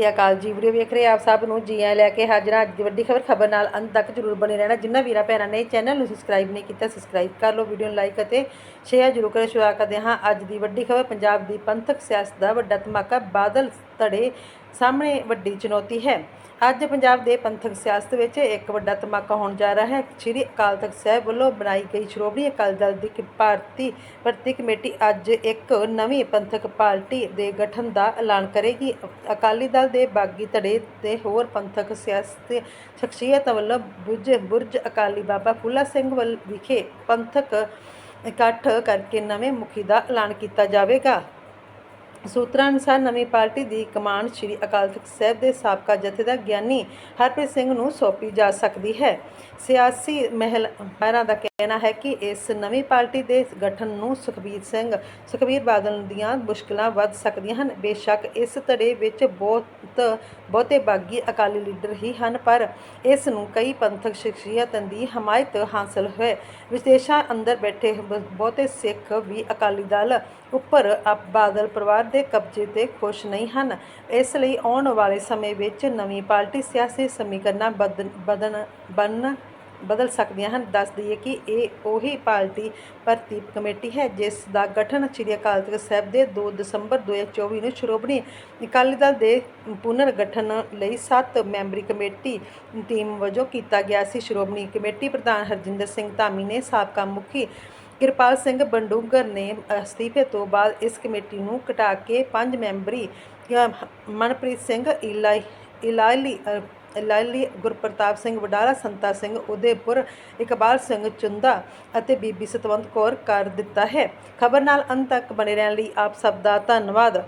ਸ੍ਰੀ ਅਕਾਲ ਜੀ। ਵੀਡੀਓ ਵੇਖ ਰਹੇ ਆਪ ਸਭ ਨੂੰ ਜੀ ਆਇਆਂ ਲੈ ਕੇ ਹਾਜ਼ਰ ਹਾਂ। ਅੱਜ ਦੀ ਵੱਡੀ ਖਬਰ ਖਬਰ ਨਾਲ ਅੰਤ ਤੱਕ ਜਰੂਰ ਬਣੇ ਰਹਿਣਾ। ਜਿੰਨਾ ਵੀਰਾਂ ਭੈਣਾਂ ਨੇ ਚੈਨਲ ਨੂੰ ਸਬਸਕ੍ਰਾਈਬ ਨਹੀਂ ਕੀਤਾ ਸਬਸਕ੍ਰਾਈਬ ਕਰ ਲਓ, ਵੀਡੀਓ ਨੂੰ ਲਾਈਕ ਅਤੇ ਸ਼ੇਅਰ ਜਰੂਰ ਕਰੇ ਸ਼ੁਰੂ ਕਰਦੇ ਹਾਂ ਅੱਜ ਦੀ ਵੱਡੀ ਖਬਰ। ਪੰਜਾਬ ਦੀ ਪੰਥਕ ਸਿਆਸਤ ਦਾ ਵੱਡਾ ਧਮਾਕਾ, ਬਾਦਲ ਧੜੇ ਸਾਹਮਣੇ ਵੱਡੀ ਚੁਣੌਤੀ ਹੈ। ਅੱਜ ਪੰਜਾਬ ਦੇ ਪੰਥਕ ਸਿਆਸਤ ਵਿੱਚ ਇੱਕ ਵੱਡਾ ਧਮਾਕਾ ਹੋਣ ਜਾ ਰਿਹਾ ਹੈ। ਸ੍ਰੀ ਅਕਾਲ ਤਖਤ ਸਾਹਿਬ ਵੱਲੋਂ ਬਣਾਈ ਗਈ ਸ਼੍ਰੋਮਣੀ ਅਕਾਲੀ ਦਲ ਦੀ ਭਾਰਤੀ ਭਰਤੀ ਕਮੇਟੀ ਅੱਜ ਇੱਕ ਨਵੀਂ ਪੰਥਕ ਪਾਰਟੀ ਦੇ ਗਠਨ ਦਾ ਐਲਾਨ ਕਰੇਗੀ। ਅਕਾਲੀ ਦਲ ਦੇ ਬਾਗੀ ਧੜੇ ਤੇ ਹੋਰ ਪੰਥਕ ਸਿਆਸਤ ਸ਼ਖਸੀਅਤਾਂ ਵੱਲੋਂ ਬੁਰਜ ਬੁਰਜ ਅਕਾਲੀ ਬਾਬਾ ਫੂਲਾ ਸਿੰਘ ਵੱਲ ਵਿਖੇ ਪੰਥਕ ਇਕੱਠ ਕਰਕੇ ਨਵੇਂ ਮੁਖੀ ਦਾ ਐਲਾਨ ਕੀਤਾ ਜਾਵੇਗਾ। ਸੂਤਰਾਂ ਅਨੁਸਾਰ ਨਵੀਂ ਪਾਰਟੀ ਦੀ ਕਮਾਨ ਸ੍ਰੀ ਅਕਾਲ ਤਖਤ ਸਾਹਿਬ ਦੇ ਸਾਬਕਾ ਜਥੇਦਾਰ ਗਿਆਨੀ ਹਰਪ੍ਰੀਤ ਸਿੰਘ ਨੂੰ ਸੌਂਪੀ ਜਾ ਸਕਦੀ ਹੈ। ਸਿਆਸੀ ਮਹਿਲ ਮਹਿਰਾਂ ਦਾ ਕਹਿਣਾ ਹੈ ਕਿ ਇਸ ਨਵੀਂ ਪਾਰਟੀ ਦੇ ਗਠਨ ਨੂੰ ਸੁਖਬੀਰ ਸਿੰਘ, ਸੁਖਬੀਰ ਬਾਦਲ ਦੀਆਂ ਮੁਸ਼ਕਲਾਂ ਵੱਧ ਸਕਦੀਆਂ ਹਨ। ਬੇਸ਼ੱਕ ਇਸ ਧੜੇ ਵਿੱਚ ਬਹੁਤ, ਬਹੁਤੇ ਬਾਗੀ ਅਕਾਲੀ ਲੀਡਰ ਹੀ ਹਨ, ਪਰ ਇਸ ਨੂੰ ਕਈ ਪੰਥਕ ਸ਼ਖਸੀਅਤਾਂ ਦੀ ਹਮਾਇਤ ਹਾਸਲ ਹੋਏ। ਵਿਦੇਸ਼ਾਂ ਅੰਦਰ ਬੈਠੇ ਬ- ਬਹੁਤੇ ਸਿੱਖ ਵੀ ਅਕਾਲੀ ਦਲ ਉੱਪਰ ਅਪ, ਬਾਦਲ ਪਰਿਵਾਰ ਦੇ ਕਬਜ਼ੇ ਤੇ ਖੁਸ਼ ਨਹੀਂ ਹਨ। ਇਸ ਲਈ ਆਉਣ ਵਾਲੇ ਸਮੇਂ ਵਿੱਚ ਨਵੀਂ ਪਾਰਟੀ ਸਿਆਸੀ ਸਮੀਕਰਨਾਂ ਬਦਨ, ਬਨ, ਬਦਲ ਸਕਦੀਆਂ ਹਨ। ਦੱਸ ਦਈਏ ਕਿ ਇਹ ਉਹੀ ਪਾਰਟੀ ਭਰਤੀ ਕਮੇਟੀ ਹੈ, ਜਿਸ ਦਾ ਗਠਨ ਸ੍ਰੀ ਅਕਾਲ ਤਖਤ ਸਾਹਿਬ ਦੇ 2 ਦਸੰਬਰ 2024 ਨੂੰ ਸ਼੍ਰੋਮਣੀ ਅਕਾਲੀ ਦਲ ਦੇ ਪੁਨਰ ਗਠਨ ਲਈ 7 ਮੈਂਬਰੀ ਕਮੇਟੀ ਟੀਮ ਵਜੋਂ ਕੀਤਾ ਗਿਆ ਸੀ। ਸ਼੍ਰੋਮਣੀ ਕਮੇਟੀ ਪ੍ਰਧਾਨ ਹਰਜਿੰਦਰ ਸਿੰਘ ਧਾਮੀ ਨੇ ਸਾਬਕਾ ਮੁਖੀ ਕਿਰਪਾਲ ਸਿੰਘ ਬੰਡੂਗਰ ਨੇ ਅਸਤੀਫੇ ਤੋਂ ਬਾਅਦ ਇਸ ਕਮੇਟੀ ਨੂੰ ਘਟਾ ਕੇ ਪੰਜ ਮੈਂਬਰੀ ਮਨਪ੍ਰੀਤ ਸਿੰਘ ਇਲਾਈ ਇਲਾਲੀ ਅ, ਗੁਰਪ੍ਰਤਾਪ ਸਿੰਘ ਵਡਾਲਾ ਸੰਤਾ ਸਿੰਘ ਉਦੇਪੁਰ ਇਕਬਾਲ ਸਿੰਘ ਚੁੰਦਾ ਅਤੇ ਬੀਬੀ ਸਤਵੰਤ ਕੌਰ ਕਰ ਦਿੱਤਾ ਹੈ। ਖਬਰ ਨਾਲ ਅੰਤ ਤੱਕ ਬਣੇ ਰਹਿਣ ਲਈ ਆਪ ਸਭ ਦਾ ਧੰਨਵਾਦ।